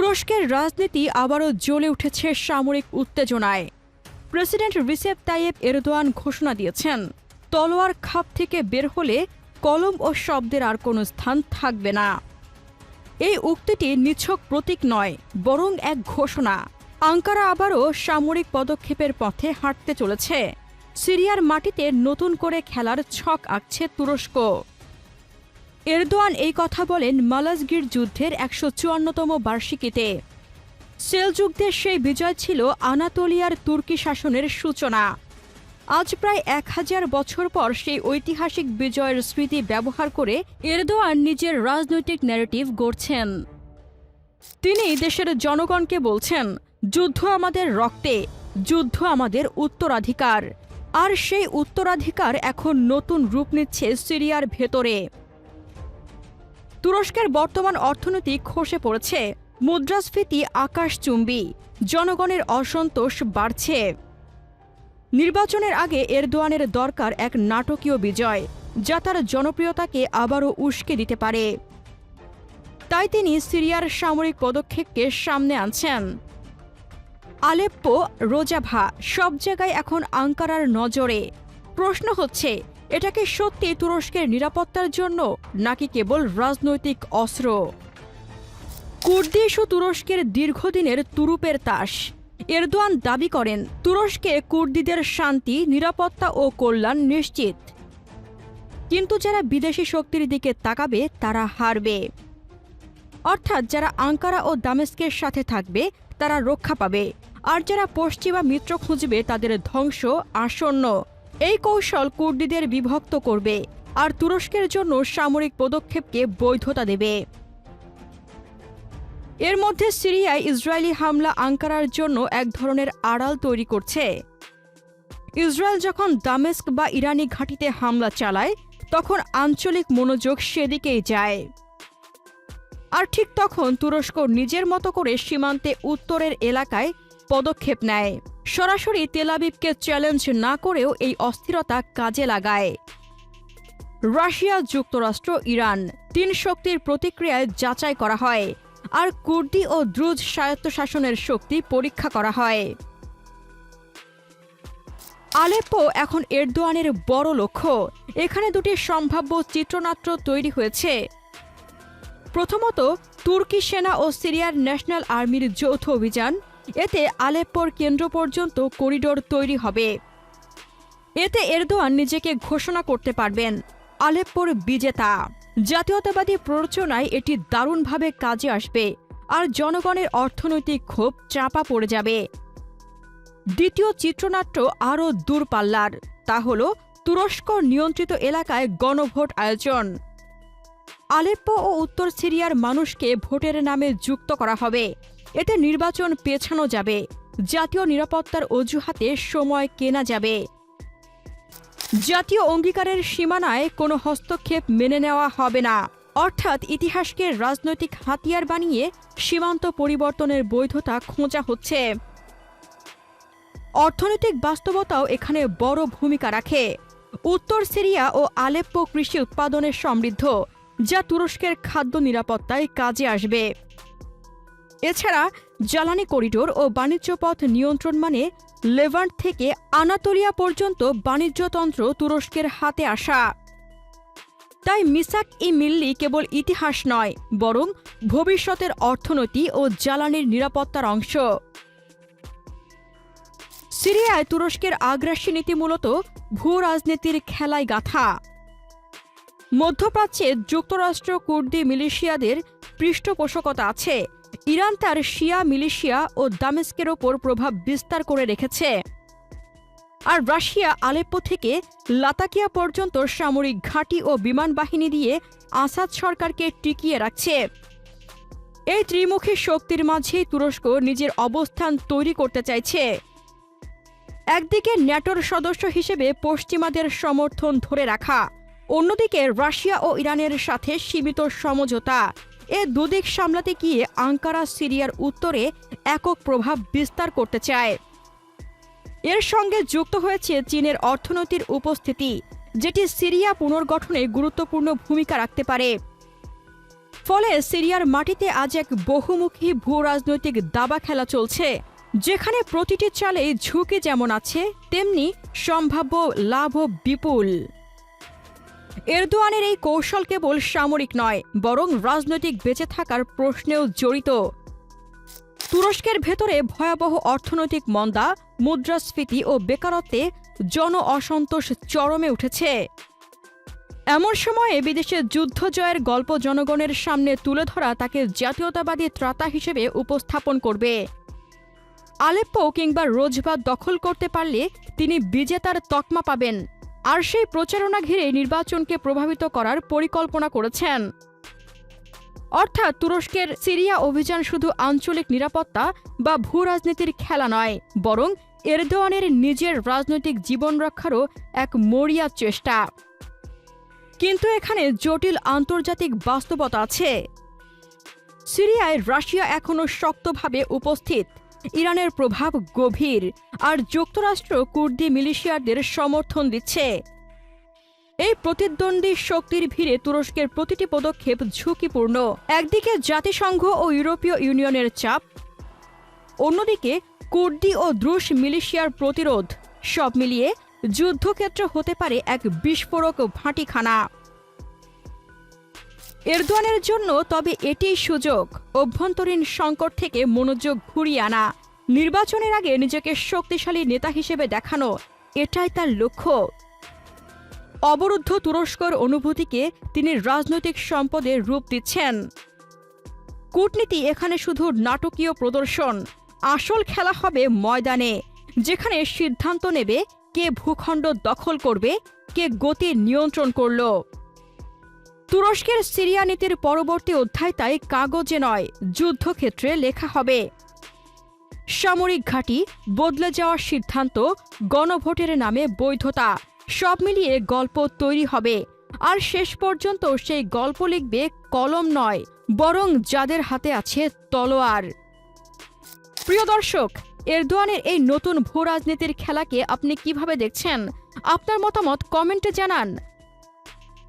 তুরস্কের রাজনীতি আবারও জ্বলে উঠেছে সামরিক উত্তেজনায়। প্রেসিডেন্ট রিসেপ তাইয়েব এরদোয়ান ঘোষণা দিয়েছেন, তলোয়ার খাপ থেকে বের হলে কলম ও শব্দের আর কোনো স্থান থাকবে না। এই উক্তিটি নিছক প্রতীক নয়, বরং এক ঘোষণা। আঙ্কারা আবারও সামরিক পদক্ষেপের পথে হাঁটতে চলেছে। সিরিয়ার মাটিতে নতুন করে খেলার ছক আঁকছে তুরস্ক। এরদোয়ান এই কথা বলেন মালাজগির যুদ্ধের একশো চুয়ান্নতম বার্ষিকীতে। সেলযুগদের সেই বিজয় ছিল আনাতোলিয়ার তুর্কি শাসনের সূচনা। আজ প্রায় এক হাজার বছর পর সেই ঐতিহাসিক বিজয়ের স্মৃতি ব্যবহার করে এরদোয়ান নিজের রাজনৈতিক ন্যারেটিভ গড়ছেন। তিনি দেশের জনগণকে বলছেন, যুদ্ধ আমাদের রক্তে, যুদ্ধ আমাদের উত্তরাধিকার। আর সেই উত্তরাধিকার এখন নতুন রূপ নিচ্ছে সিরিয়ার ভেতরে। তুরস্কের বর্তমান অর্থনীতি খসে পড়েছে। মুদ্রাস্ফীতি আকাশচুম্বী জনগণের অসন্তোষ বাড়ছে। নির্বাচনের আগে এরদোয়ানের দরকার এক নাটকীয় বিজয়, যা তার জনপ্রিয়তাকে আবারও উস্কে দিতে পারে। তাই তিনি সিরিয়ার সামরিক পদক্ষেপকে সামনে আনছেন। আলেপ্পো, রোজাভা, সব জায়গায় এখন আঙ্কারার নজরে। প্রশ্ন হচ্ছে এটা কি সত্যি তুরস্কের নিরাপত্তার জন্য নাকি কেবল রাজনৈতিক অস্ত্র? কুর্দি ইস্যু তুরস্কের দীর্ঘদিনের তুরুপের তাস। এরদোয়ান দাবি করেন, তুরস্কে কুর্দিদের শান্তি, নিরাপত্তা ও কল্যাণ নিশ্চিত। কিন্তু যারা বিদেশি শক্তির দিকে তাকাবে, তারা হারবে। অর্থাৎ যারা আঙ্কারা ও দামেস্কের সাথে থাকবে, তারা রক্ষা পাবে। আর যারা পশ্চিমা মিত্র খুঁজবে, তাদের ধ্বংস আসন্ন। এই কৌশল কুর্দিদের বিভক্ত করবে আর তুরস্কের জন্য সামরিক পদক্ষেপকে বৈধতা দেবে। এর মধ্যে সিরিয়ায় ইসরায়েলি হামলা আঙ্কারার জন্য এক ধরনের আড়াল তৈরি করছে। ইসরায়েল যখন দামেস্ক বা ইরানি ঘাঁটিতে হামলা চালায়, তখন আঞ্চলিক মনোযোগ সেদিকেই যায়। আর ঠিক তখন তুরস্ক নিজের মতো করে সীমান্তে উত্তরের এলাকায় পদক্ষেপ নেয়। সরাসরি তেলাবিবকে চ্যালেঞ্জ না করেও এই অস্থিরতা কাজে লাগায়। রাশিয়া যুক্তরাষ্ট্র, ইরান তিন শক্তির প্রতিক্রিয়ায় যাচাই করা হয় আর কুর্দি ও দ্রুজ স্বায়ত্তশাসনের শক্তি পরীক্ষা করা হয়। আলেপ্পো এখন এরদোয়ানের বড় লক্ষ্য। এখানে দুটি সম্ভাব্য চিত্রনাট্য তৈরি হয়েছে। প্রথমত, তুর্কি সেনা ও সিরিয়ার ন্যাশনাল আর্মির যৌথ অভিযান এতে আলেপ্পোর কেন্দ্র পর্যন্ত করিডোর তৈরি হবে। এতে এরদোয়ান নিজেকে ঘোষণা করতে পারবেন, আলেপ্পোর বিজেতা। জাতীয়তাবাদী প্ররোচনায় এটি দারুণভাবে কাজে আসবে আর জনগণের অর্থনৈতিক ক্ষোভ চাপা পড়ে যাবে। দ্বিতীয় চিত্রনাট্য আরও দূরপাল্লার, তা হল তুরস্ক নিয়ন্ত্রিত এলাকায় গণভোট আয়োজন। আলেপ্পো ও উত্তর সিরিয়ার মানুষকে ভোটের নামে যুক্ত করা হবে। এতে নির্বাচন পেছানো যাবে। জাতীয় নিরাপত্তার অজুহাতে সময় কেনা যাবে। জাতীয় অঙ্গীকারের সীমানায় কোনো হস্তক্ষেপ মেনে নেওয়া হবে না। অর্থাৎ ইতিহাসকে রাজনৈতিক হাতিয়ার বানিয়ে সীমান্ত পরিবর্তনের বৈধতা খোঁজা হচ্ছে। অর্থনৈতিক বাস্তবতাও এখানে বড় ভূমিকা রাখে। উত্তর সিরিয়া ও আলেপ্পো কৃষি উৎপাদনের সমৃদ্ধ, যা তুরস্কের খাদ্য নিরাপত্তায় কাজে আসবে। এছাড়া জ্বালানি করিডোর ও বাণিজ্য পথ নিয়ন্ত্রণ মানে লেভান্ট থেকে আনাতোলিয়া পর্যন্ত বাণিজ্যতন্ত্র তুরস্কের হাতে আসা। তাই মিসাক ই মিল্লি কেবল ইতিহাস নয়, বরং ভবিষ্যতের অর্থনীতি ও জ্বালানির নিরাপত্তার অংশ। সিরিয়ায় তুরস্কের আগ্রাসী নীতি মূলত ভূ রাজনীতির খেলায় গাথা। মধ্যপ্রাচ্যে যুক্তরাষ্ট্র, কুর্দি, মিলিশিয়াদের পৃষ্ঠপোষকতা আছে। ইরান তার শিয়া, মিলিশিয়া ও দামেস্কের ওপর প্রভাব বিস্তার করে রেখেছে। আর রাশিয়া আলেপ্পো থেকে লাতাকিয়া পর্যন্ত সামরিক ঘাঁটি ও বিমান বাহিনী দিয়ে আসাদ সরকারকে টিকিয়ে রাখছে। এই ত্রিমুখী শক্তির মাঝেই তুরস্ক নিজের অবস্থান তৈরি করতে চাইছে। একদিকে ন্যাটোর সদস্য হিসেবে পশ্চিমাদের সমর্থন ধরে রাখা, অন্যদিকে রাশিয়া ও ইরানের সাথে সীমিত সমঝোতা। এ দুদিক সামলাতে গিয়ে আঙ্কারা সিরিয়ার উত্তরে একক প্রভাব বিস্তার করতে চায়। এর সঙ্গে যুক্ত হয়েছে চীনের অর্থনীতির উপস্থিতি, যেটি সিরিয়া পুনর্গঠনে গুরুত্বপূর্ণ ভূমিকা রাখতে পারে। ফলে সিরিয়ার মাটিতে আজ এক বহুমুখী ভূ রাজনৈতিক দাবা খেলা চলছে, যেখানে প্রতিটি চালে ঝুঁকি যেমন আছে, তেমনি সম্ভাব্য লাভও বিপুল। এরদোয়ানের এই কৌশল কেবল সামরিক নয়, বরং রাজনৈতিক বেঁচে থাকার প্রশ্নেও জড়িত। তুরস্কের ভেতরে ভয়াবহ অর্থনৈতিক মন্দা, মুদ্রাস্ফীতি ও বেকারত্বে জন অসন্তোষ চরমে উঠেছে। এমন সময়ে বিদেশে যুদ্ধ জয়ের গল্প জনগণের সামনে তুলে ধরা তাকে জাতীয়তাবাদী ত্রাতা হিসেবে উপস্থাপন করবে। আলেপ্পো কিংবা রোজবা দখল করতে পারলে তিনি বিজেতার তকমা পাবেন। আর সেই প্রচারণা ঘিরে নির্বাচনকে প্রভাবিত করার পরিকল্পনা করেছেন। অর্থাৎ তুরস্কের সিরিয়া অভিযান শুধু আঞ্চলিক নিরাপত্তা বা ভূ রাজনীতির খেলা নয়, বরং এরদোয়ানের নিজের রাজনৈতিক জীবন রক্ষারও এক মরিয়া চেষ্টা। কিন্তু এখানে জটিল আন্তর্জাতিক বাস্তবতা আছে। সিরিয়ায় রাশিয়া এখনও শক্তভাবে উপস্থিত। ইরানের প্রভাব গভীর, আর যুক্তরাষ্ট্র, কুর্দি মিলিশিয়ারদের সমর্থন দিচ্ছে। এই প্রতিদ্বন্দ্বী শক্তির ভিড়ে তুরস্কের প্রতিটি পদক্ষেপ ঝুঁকিপূর্ণ। একদিকে জাতিসংঘ ও ইউরোপীয় ইউনিয়নের চাপ, অন্যদিকে কুর্দি ও দ্রুশ মিলিশিয়ার প্রতিরোধ। সব মিলিয়ে যুদ্ধক্ষেত্র হতে পারে এক বিস্ফোরক ভাটিখানা। এরদোয়ানের জন্য তবে এটিই সুযোগ। অভ্যন্তরীণ সংকট থেকে মনোযোগ ঘুরিয়ে আনা। নির্বাচনের আগে নিজেকে শক্তিশালী নেতা হিসেবে দেখানো, এটাই তার লক্ষ্য। অবরুদ্ধ তুরস্কর অনুভূতিকে তিনি রাজনৈতিক সম্পদে রূপ দিচ্ছেন। কূটনীতি এখানে শুধু নাটকীয় প্রদর্শন, আসল খেলা হবে ময়দানে, যেখানে সিদ্ধান্ত নেবে কে ভূখণ্ড দখল করবে, কে গতি নিয়ন্ত্রণ করল। তুরস্কের সিরিয়া নীতির পরবর্তী অধ্যায় তাই কাগজে নয়, যুদ্ধক্ষেত্রে লেখা হবে। সামরিক ঘাঁটি বদলে যাওয়ার সিদ্ধান্ত গণভোটের নামে বৈধতা, সব মিলিয়ে গল্প তৈরি হবে। আর শেষ পর্যন্ত সেই গল্প লিখবে কলম নয়, বরং যাদের হাতে আছে তলোয়ার। প্রিয় দর্শক, এরদোয়ানের এই নতুন ভূ রাজনীতির খেলাকে আপনি কীভাবে দেখছেন? আপনার মতামত কমেন্টে জানান।